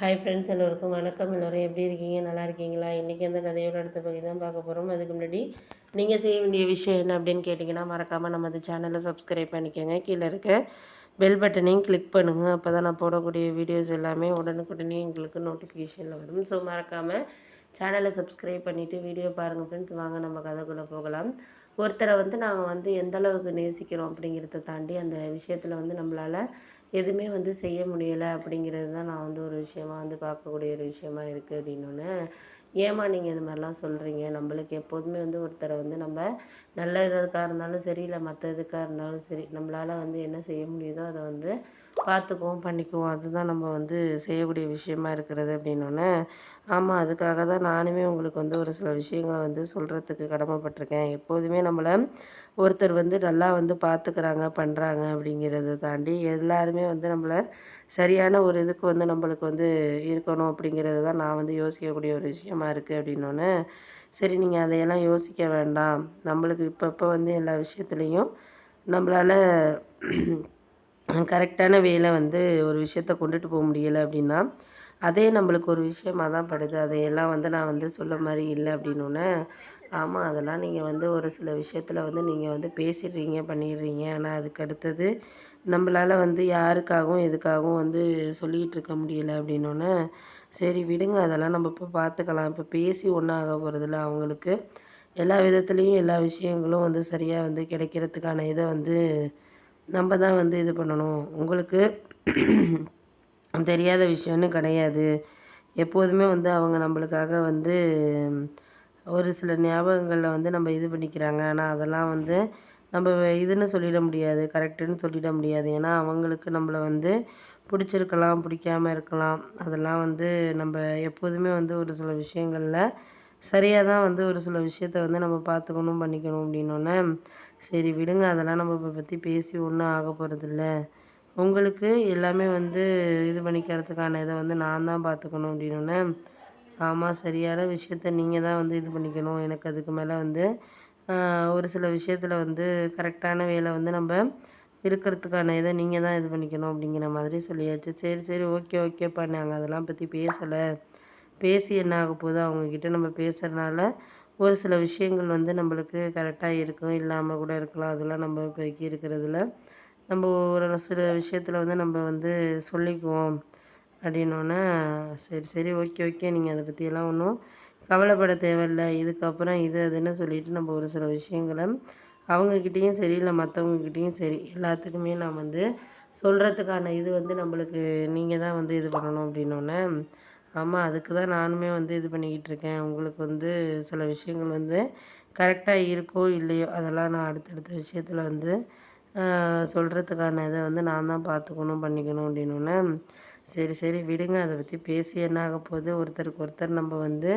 Hi friends எல்லோருக்கும் வணக்கம். எல்லோரும் எப்படி இருக்கீங்க? நல்லா இருக்கீங்களா? இன்றைக்கி அந்த கதையோட அடுத்த பகுதி தான் பார்க்க போகிறோம் அதுக்கு முன்னாடி நீங்கள் செய்ய வேண்டிய விஷயம் என்ன அப்படின்னு கேட்டிங்கன்னா மறக்காமல் நம்ம அந்த சேனலை சப்ஸ்கிரைப் பண்ணிக்கோங்க. கீழே இருக்க பெல் பட்டனையும் கிளிக் பண்ணுங்கள் அப்போ தான் நான் போடக்கூடிய வீடியோஸ் எல்லாமே உடனுக்குடனே எங்களுக்கு நோட்டிஃபிகேஷனில் வரும். ஸோ மறக்காமல் சேனலை சப்ஸ்கிரைப் பண்ணிவிட்டு வீடியோ பாருங்கள் ஃப்ரெண்ட்ஸ் வாங்க நம்ம கதைக்குள்ளே போகலாம். ஒருத்தரை வந்து நாங்கள் வந்து எந்த அளவுக்கு நேசிக்கிறோம் அப்படிங்கிறத தாண்டி அந்த விஷயத்தில் வந்து நம்மளால் எதுவுமே வந்து செய்ய முடியலை அப்படிங்கிறது தான் நான் வந்து ஒரு விஷயமா வந்து பார்க்கக்கூடிய ஒரு விஷயமா இருக்குது அப்படின்னோடனே ஏம்மா நீங்கள் இது மாதிரிலாம் சொல்கிறீங்க நம்மளுக்கு எப்போதுமே வந்து ஒருத்தரை வந்து நம்ம நல்ல இதுக்காக இருந்தாலும் சரி இல்லை மற்ற இதுக்காக இருந்தாலும் சரி நம்மளால் வந்து என்ன செய்ய முடியுதோ அதை வந்து பார்த்துக்குவோம் பண்ணிக்குவோம். அதுதான் நம்ம வந்து செய்யக்கூடிய விஷயமா இருக்கிறது அப்படின்னோடனே ஆமாம் அதுக்காக தான் நானுமே உங்களுக்கு வந்து ஒரு சில விஷயங்களை வந்து சொல்கிறதுக்கு கடமைப்பட்டிருக்கேன். எப்போதுமே நம்மளை ஒருத்தர் வந்து நல்லா வந்து பார்த்துக்கிறாங்க பண்ணுறாங்க அப்படிங்கிறத தாண்டி எல்லாருமே வந்து நம்மளை சரியான ஒரு இதுக்கு வந்து நம்மளுக்கு வந்து இருக்கணும் அப்படிங்கிறது தான் நான் வந்து யோசிக்கக்கூடிய ஒரு விஷயமா இருக்குது அப்படின்னோடனே சரி நீங்கள் அதையெல்லாம் யோசிக்க வேண்டாம். நம்மளுக்கு இப்போ இப்போ வந்து எல்லா விஷயத்துலேயும் நம்மளால் கரெக்டான வேலை வந்து ஒரு விஷயத்த கொண்டுட்டு போக முடியலை அப்படின்னா அதே நம்மளுக்கு ஒரு விஷயமாக தான் படுது. அதையெல்லாம் வந்து நான் வந்து சொல்ல மாதிரி இல்லை அப்படின்னோடனே ஆமாம் அதெல்லாம் நீங்கள் வந்து ஒரு சில விஷயத்தில் வந்து நீங்கள் வந்து பேசிடுறீங்க பண்ணிடுறீங்க. ஆனால் அதுக்கு அடுத்தது நம்மளால் வந்து யாருக்காகவும் எதுக்காகவும் வந்து சொல்லிகிட்டு இருக்க முடியலை அப்படின்னோடனே சரி விடுங்க அதெல்லாம் நம்ம இப்போ பார்த்துக்கலாம் இப்போ பேசி ஒன்றாக போகிறதில்ல அவங்களுக்கு எல்லா விதத்துலேயும் எல்லா விஷயங்களும் வந்து சரியாக வந்து கிடைக்கிறதுக்கான இதை வந்து நம்ம தான் வந்து இது பண்ணணும். உங்களுக்கு தெரியாத விஷயம்னு கிடையாது. எப்போதுமே வந்து அவங்க நம்மளுக்காக வந்து ஒரு சில ஞாபகங்களில் வந்து நம்ம இது பண்ணிக்கிறாங்க. ஆனால் அதெல்லாம் வந்து நம்ம இதுன்னு சொல்லிட முடியாது. கரெக்டுன்னு சொல்லிட முடியாது. ஏன்னா அவங்களுக்கு நம்மளை வந்து பிடிச்சிருக்கலாம் பிடிக்காம இருக்கலாம். அதெல்லாம் வந்து நம்ம எப்போதுமே வந்து ஒரு சில விஷயங்களில் சரியாக தான் வந்து ஒரு சில விஷயத்த வந்து நம்ம பார்த்துக்கணும் பண்ணிக்கணும் அப்படின்னோடனே சரி விடுங்க அதெல்லாம் நம்ம இப்போ பற்றி பேசி ஒன்றும் ஆக போகிறதில்ல உங்களுக்கு எல்லாமே வந்து இது பண்ணிக்கிறதுக்கான இதை வந்து நான் தான் பார்த்துக்கணும் அப்படின்னோடனே ஆமாம் சரியான விஷயத்த நீங்கள் தான் வந்து இது பண்ணிக்கணும். எனக்கு அதுக்கு மேலே வந்து ஒரு சில விஷயத்தில் வந்து கரெக்டான வேலை வந்து நம்ம இருக்கிறதுக்கான இதை நீங்கள் தான் இது பண்ணிக்கணும் அப்படிங்கிற மாதிரி சொல்லியாச்சு. சரி சரி ஓகே ஓகேப்பா நாங்கள் அதெல்லாம் பற்றி பேசலை. பேசி என்ன ஆக போகுது அவங்கக்கிட்ட நம்ம பேசுகிறனால ஒரு சில விஷயங்கள் வந்து நம்மளுக்கு கரெக்டாக இருக்கும் இல்லாமல் கூட இருக்கலாம். அதெல்லாம் நம்ம இப்போக்கி இருக்கிறதுல நம்ம ஒரு சில விஷயத்தில் வந்து நம்ம வந்து சொல்லிக்குவோம் அப்படின்னோடனே சரி சரி ஓகே ஓகே நீங்கள் அதை பற்றியெல்லாம் ஒன்றும் கவலைப்பட தேவையில்ல. இதுக்கப்புறம் இது அதுன்னு சொல்லிட்டு நம்ம ஒரு சில விஷயங்களை அவங்கக்கிட்டேயும் சரி இல்லை மற்றவங்கக்கிட்டேயும் சரி எல்லாத்துக்குமே நான் வந்து சொல்கிறதுக்கான இது வந்து நம்மளுக்கு நீங்கள் தான் வந்து இது பண்ணணும் அப்படின்னோடனே ஆமாம் அதுக்கு தான் நானுமே வந்து இது பண்ணிக்கிட்டு இருக்கேன். உங்களுக்கு வந்து சில விஷயங்கள் வந்து கரெக்டாக இருக்கோ இல்லையோ அதெல்லாம் நான் அடுத்தடுத்த விஷயத்தில் வந்து சொல்கிறதுக்கான இதை வந்து நான் தான் பார்த்துக்கணும் பண்ணிக்கணும் அப்படின்னோடனே சரி சரி விடுங்க. அதை பற்றி பேசி என்ன ஆக போகுது? ஒருத்தருக்கு ஒருத்தர் நம்ம வந்து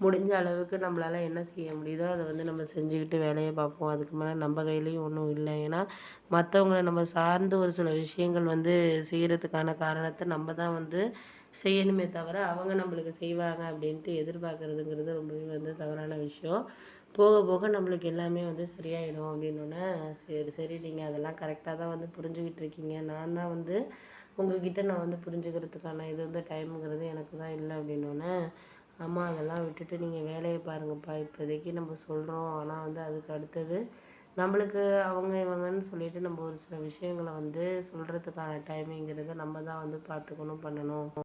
முடிஞ்ச அளவுக்கு நம்மளால் என்ன செய்ய முடியுதோ அதை வந்து நம்ம செஞ்சுக்கிட்டு வேலையை பார்ப்போம். அதுக்கு மேலே நம்ம கையிலையும் ஒன்றும் இல்லை. ஏன்னா மற்றவங்கள நம்ம சார்ந்து ஒரு சில விஷயங்கள் வந்து செய்கிறதுக்கான காரணத்தை நம்ம தான் வந்து செய்யணுமே தவிர அவங்க நம்மளுக்கு செய்வாங்க அப்படின்ட்டு எதிர்பார்க்குறதுங்கிறது ரொம்பவே வந்து தவறான விஷயம். போக போக நம்மளுக்கு எல்லாமே வந்து சரியாயிடும் அப்படின்னோடனே சரி சரி நீங்கள் அதெல்லாம் கரெக்டாக தான் வந்து புரிஞ்சுக்கிட்டு இருக்கீங்க. நான் தான் வந்து உங்ககிட்ட நான் வந்து புரிஞ்சுக்கிறதுக்கான இது வந்து டைமுங்கிறது எனக்கு தான் இல்லை அப்படின்னோடனே அம்மா அதெல்லாம் விட்டுட்டு நீங்கள் வேலையை பாருங்கப்பா. இப்போதைக்கு நம்ம சொல்கிறோம் ஆனால் வந்து அதுக்கு அடுத்தது நம்மளுக்கு அவங்க இவங்கன்னு சொல்லிட்டு நம்ம ஒரு சில விஷயங்களை வந்து சொல்கிறதுக்கான டைமிங்கிறத நம்ம தான் வந்து பார்த்துக்கணும் பண்ணணும்.